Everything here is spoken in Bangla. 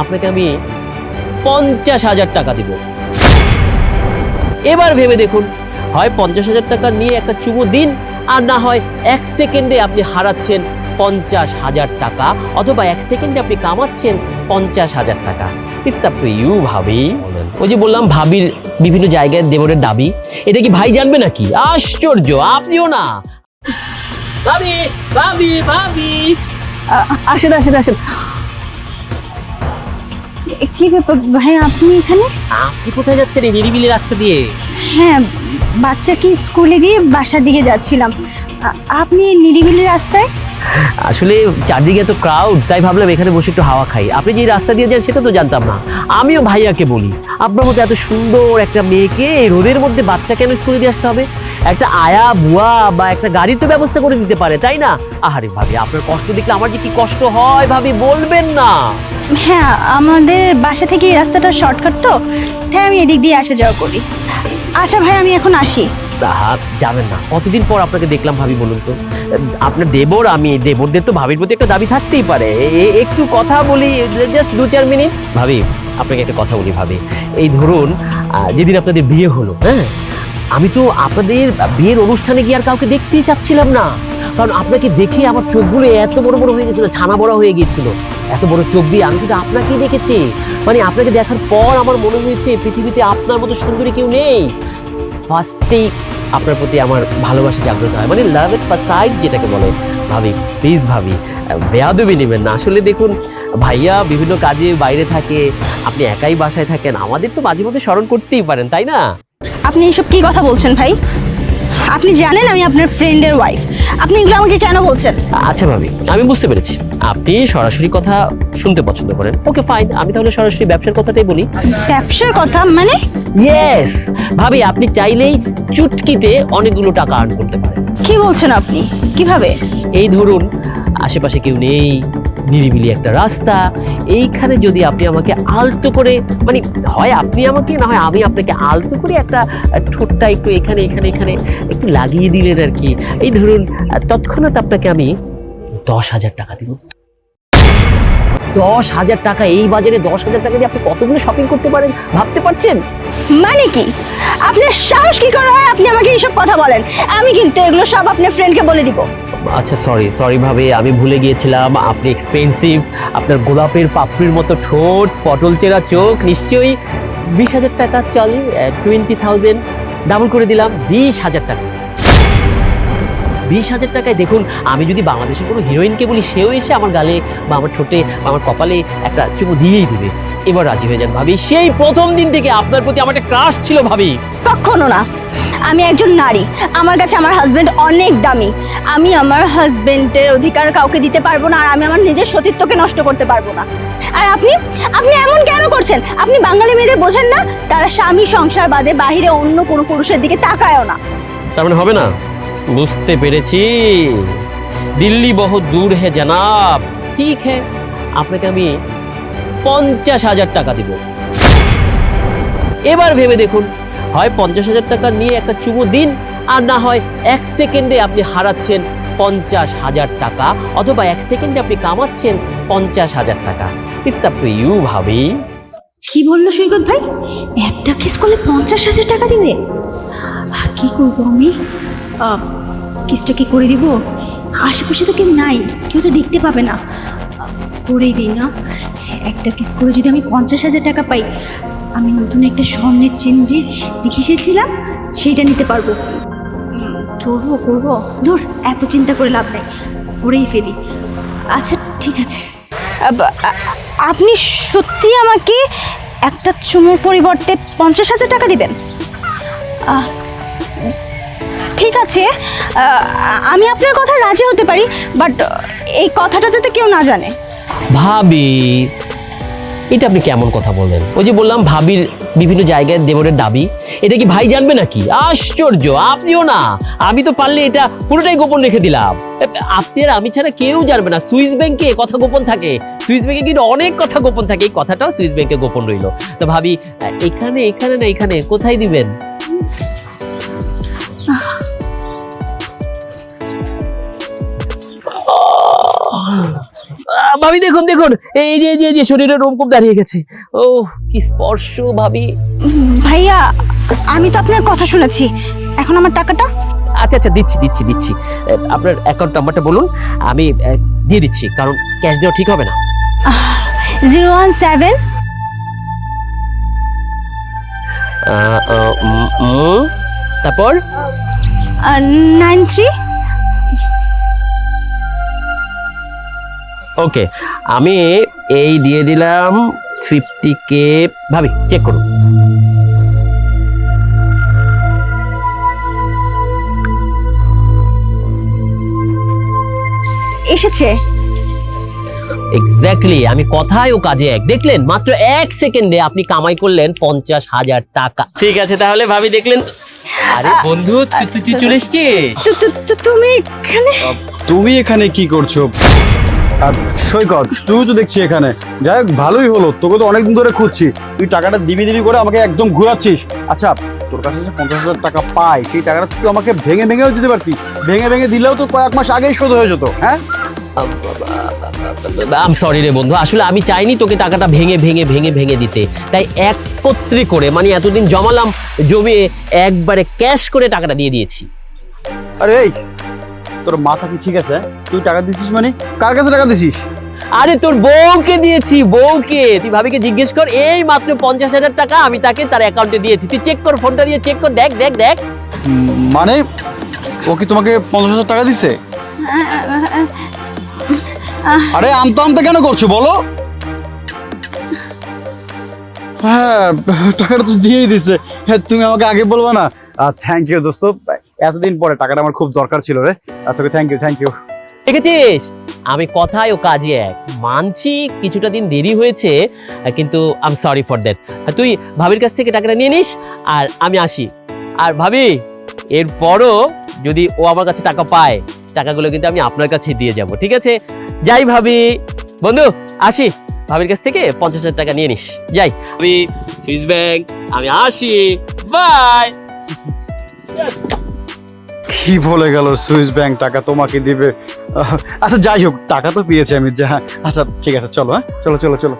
আপনাকে আমি পঞ্চাশ হাজার টাকা দিব। এবার ভেবে দেখুন, হয় পঞ্চাশ হাজার টাকা নিয়ে একটা চুমু দিন, আর না হয় এক সেকেন্ডে আপনি হারাচ্ছেন পঞ্চাশ হাজার টাকা, অথবা এক সেকেন্ডে আপনি কামাচ্ছেন পঞ্চাশ হাজার টাকা। ইটস আপ টু ইউ ভাবি। ওই যে বললাম, ভাবির বিভিন্ন জায়গায় দেবরের দাবি, এটা কি ভাই জানবে নাকি? আশ্চর্য, আপনিও না। ভাবি ভাবি ভাবি। আসেন আসেন আসেন। কি ব্যাপার? ভাই আপনি এখানে? আপনি কোথায় যাচ্ছেন এই নিরিবিলি রাস্তা দিয়ে? হ্যাঁ বাচ্চাকে স্কুলে দিয়ে বাসার দিকে যাচ্ছিলাম। আ- আপনি নিরিবিলি রাস্তায়? আসলে চারদিকে এত ক্রাউড তাই ভাবলাম এখানে বসে একটু হাওয়া খাই। আপনি যে রাস্তা দিয়ে যান সেটা তো জানতাম না। আমিও ভাইয়াকে বলি আপনার মতো এত সুন্দর একটা মেয়েকে এই রোদের মধ্যে বাচ্চা কেন স্কুলে দিয়ে আসতে হবে? একটা আয়া বুয়া বা একটা গাড়ির তো ব্যবস্থা করে দিতে পারে তাই না? আহারে ভাবি আপনার কষ্ট দেখলে আমার যে কি কষ্ট হয় ভাবি বলবেন না। হ্যাঁ আমাদের বাসা থেকে এই রাস্তাটা শর্টকাট তো, তাই আমি এদিক দিয়ে আসা যাওয়া করি। আচ্ছা ভাই, আমি এখন আসি। তাহা যাবেন না। কতদিন পর আপনাকে দেখলাম ভাবি বলুন তো? আপনার দেবর, আমি দেবরদের তো ভাবির প্রতি একটা দাবি থাকতেই পারে। এ- একটু কথা বলি জাস্ট দু চার মিনিট। ভাবি, আপনাকে একটা কথা বলি ভাবি। এই ধরুন যেদিন আপনাদের বিয়ে হলো হ্যাঁ? আমি তো আপনাদের বিয়ের অনুষ্ঠানে গিয়ে আর কাউকে দেখতেই চাচ্ছিলাম না। কারণ আপনাকে দেখে আমার চোখগুলো এত বড় বড় হয়ে গেছিল, ছানা বড় হয়ে গিয়েছিল। এত বড় চোখ দিয়ে আমি কিন্তু আপনাকেই দেখেছি। মানে আপনাকে দেখার পর আমার মনে হয়েছে, পৃথিবীতে আপনার মতো সুন্দরী কেউ নেই। ফার্স্টেই আপনার প্রতি আমার ভালোবাসা জাগ্রত হয়। মানে লাভ এট সাইড যেটাকে বলে। ভাবি প্লিজ ভাবি, বেয়াদবি নেবেন না। আসলে দেখুন, ভাইয়া বিভিন্ন কাজে বাইরে থাকে, আপনি একাই বাসায় থাকেন, আমাদের তো মাঝে মধ্যে স্মরণ করতেই পারেন, তাই না? আপনি এসব কি কথা বলছেন ভাই? আপনি জানেন আমি আপনার ফ্রেন্ডের ওয়াইফ আপনি এগুলো আমাকে কেন বলছেন? আচ্ছা ভাবি আমি বুঝতে পেরেছি। আপনি সরাসরি কথা শুনতে পছন্দ করেন। ওকে ফাইন আমি তাহলে সরাসরি ব্যবসার কথাটাই বলি। ব্যবসার কথা মানে? ইয়েস ভাবি আপনি চাইলেই চুটকিতে অনেকগুলো টাকা আর্ন করতে পারেন। কি বলছেন আপনি? কীভাবে? এই ধরুন আশেপাশে কেউ নেই নিরিবিলি একটা রাস্তা এইখানে যদি আপনি আমাকে আলতো করে মানে হয় আপনি আমাকে, না হয় আমি আপনাকে আলতো করে একটা ঠোঁটটা একটু এখানে এখানে এখানে একটু লাগিয়ে দিলেন আর কি। এই ধরুন, তৎক্ষণাৎ আপনাকে আমি দশ হাজার টাকা দিব। দশ হাজার টাকা, এই বাজারে দশ হাজার টাকা দিয়ে আপনি কতগুলো শপিং করতে পারেন, ভাবতে পারছেন? মানে কি? আপনার সাহস কি করে হয় আপনি আমাকে এইসব কথা বলেন? আমি কিন্তু এগুলো সব আপনার ফ্রেন্ডকে বলে দিব। আচ্ছা সরি সরি ভাবে, আমি ভুলে গিয়েছিলাম। আপনি এক্সপেন্সিভ আপনার গোলাপের পাপড়ির মতো ঠোঁট, পটল চেরা চোখ, নিশ্চয়ই বিশ হাজার টাকা চলে টোয়েন্টি থাউজেন্ড ডাবল করে দিলাম, বিশ হাজার টাকা। বিশ হাজার টাকায় দেখুন, আমি যদি বাংলাদেশের কোনো হিরোইনকে বলি, সেও এসে আমার গালে বা আমার ঠোঁটে আমার কপালে একটা চুমু দিয়েই দিবে। এবার রাজি হয়ে যান ভাবি। সেই প্রথম দিন থেকে আপনার প্রতি আমার একটা ক্রাশ ছিল ভাবি। কখনো না। আমি একজন নারী। আমার কাছে আমার হাজবেন্ড অনেক দামি। আমি আমার হাজবেন্ডের অধিকার কাউকে দিতে পারব না, আর আমি আমার নিজের সতীত্বকে নষ্ট করতে পারব না। আর আপনি? আপনি এমন কেন করছেন? আপনি বাঙালি মেয়েদের বোঝেন না? তারা স্বামী সংসার বাদে বাহিরে অন্য কোনো পুরুষের দিকে তাকায়ও না। তার মানে হবে না? বুঝতে পেরেছি। দিল্লি বহুত দূর হে জনাব। ঠিক হ্যাঁ আপনাকে আমি পঞ্চাশ হাজার টাকা দিব। এবার ভেবে দেখুন হয় পঞ্চাশ হাজার টাকা নিয়ে একটা চুমো দিন, আর না হয় এক সেকেন্ডে আপনি হারাচ্ছেন পঞ্চাশ হাজার টাকা, অথবা এক সেকেন্ডে আপনি কামাচ্ছেন পঞ্চাশ হাজার টাকা। ইটস আপ টু ইউ ভাবি। কি বলল সৈকত ভাই? একটা কিস করলে পঞ্চাশ হাজার টাকা দিবে কি করব আমি? কিসটা কি করে দিব? আশেপাশে তো কেউ নাই, কেউ তো দেখতে পাবে না। করেই দিই না। একটা কিস করে যদি আমি পঞ্চাশ হাজার টাকা পাই আমি নতুন একটা স্বর্ণের চেন যে দেখে এসেছিলাম সেইটা নিতে পারব। করব করব ধর এত চিন্তা করে লাভ নাই করেই ফেলি। আচ্ছা ঠিক আছে। আপনি সত্যি আমাকে একটা চুমুর পরিবর্তে পঞ্চাশ হাজার টাকা দিবেন? ঠিক আছে আমি আপনার কথা রাজি হতে পারি বাট এই কথাটা যাতে কেউ না জানে। ভাবি এটা আপনি কেমন কথা বললেন? ওই যে বললাম ভাবির বিভিন্ন জায়গায় দেবরের দাবি, এটা কি ভাই জানবে নাকি? আশ্চর্য, আপনিও না। আমি তো পারলে এটা পুরোটাই গোপন রেখে দিলাম। আপনি আর আমি ছাড়া কেউ জানবে না। সুইস ব্যাংকে কথা গোপন থাকে। সুইস ব্যাংকে কিন্তু অনেক কথা গোপন থাকে। এই কথাটাও সুইস ব্যাংকে গোপন রইল। তো ভাবি, এখানে এখানে না এখানে? কোথায় দিবেন? ভাবি দেখুন দেখুন। এই যে এই যে যে শরীরের রোমকূপ দাঁড়িয়ে গেছে। ও কি স্পর্শ ভাবি। ভাইয়া আমি তো আপনার কথা শুনেছি। এখন আমার টাকাটা? আচ্ছা আচ্ছা দিচ্ছি দিচ্ছি দিচ্ছি। আপনার অ্যাকাউন্ট নাম্বারটা বলুন। আমি দিয়ে দিচ্ছি কারণ ক্যাশ দেওয়া ঠিক হবে না। Zero one seven. তারপর? Nine three. ওকে আমি এই দিয়ে দিলাম ফিফটি কে ভাবি চেক করুন। এসেছে। এক্স্যাক্টলি আমি কথায় ও কাজে এক। দেখলেন মাত্র এক সেকেন্ডে আপনি কামাই করলেন পঞ্চাশ হাজার টাকা। ঠিক আছে তাহলে ভাবি দেখলেন আরে বন্ধু তুই তুই- তুই চলে এসছিস? তুমি এখানে? তুমি এখানে কি করছ? আর সৈকত তুই তো দেখছি এখানে। যাই হোক ভালোই হলো। তোকে তো অনেকদিন ধরে খুঁজছি। তুই টাকাটা দিবি দিবি করে আমাকে একদম ঘুরাচ্ছিস। আচ্ছা তোর কাছে যে পঞ্চাশ হাজার টাকা পাই সেই টাকাটা তুই আমাকে ভেঙে ভেঙেও দিতে পারতি ভেঙে ভেঙে দিলেও তো কয়েক মাস আগেই শোধ হয়ে যেত হ্যাঁ? আম সরি রে বন্ধু আসলে আমি চাইনি তোকে টাকাটা ভেঙে ভেঙে ভেঙে ভেঙে দিতে। তাই একত্রে করে মানে এতদিন জমালাম জমিয়ে একবারে ক্যাশ করে টাকাটা দিয়ে দিয়েছি। আরে এই তোর মাথা কি ঠিক আছে? তুই টাকা দিছিস মানে? কার কাছে টাকা দিছিস? আরে তোর বউকে দিয়েছি বউকে। তুই ভাবিকে জিজ্ঞেস কর এই মাত্র পঞ্চাশ হাজার টাকা আমি তাকে তার অ্যাকাউন্টে দিয়েছি। তুই চেক কর ফোনটা দিয়ে চেক কর দেখ দেখ দেখ। মানে ও কি তোমাকে পঞ্চাশ হাজার টাকা দিছে? আরে আমতা আমতা কেন করছ বলো? হ্যাঁ টাকাটা তো দিয়েই দিছে। হ্যাঁ তুমি আমাকে আগে বলব না। থ্যাংক ইউ দোস্ত। এতদিন পরে টাকাটা আমার খুব দরকার ছিল রে। তোকে থ্যাংক ইউ থ্যাংক ইউ দেখেছিস? আমি কথায় ও কাজে এক। মানছি কিছুটা দিন দেরি হয়েছে, কিন্তু আম সরি ফর দ্যাট তুই ভাবির কাছ থেকে টাকাটা নিয়ে নিস, আর আমি আসি। আর ভাবি, এরপরও যদি ও আমার কাছে টাকা পায়, টাকাগুলো কিন্তু আমি আপনার কাছে দিয়ে যাব, ঠিক আছে? যাই ভাবি। বন্ধু, আসি। ভাবির কাছ থেকে পঞ্চাশ হাজার টাকা নিয়ে নিস। যাই। আমি সুইস ব্যাংক আমি আসি। বাই কি বলে গেল সুইস ব্যাংক টাকা তোমাকে দিবে? আচ্ছা যাই হোক, টাকা তো পেয়েছি আমি, যা আচ্ছা ঠিক আছে, চলো হ্যাঁ? চলো চলো চলো।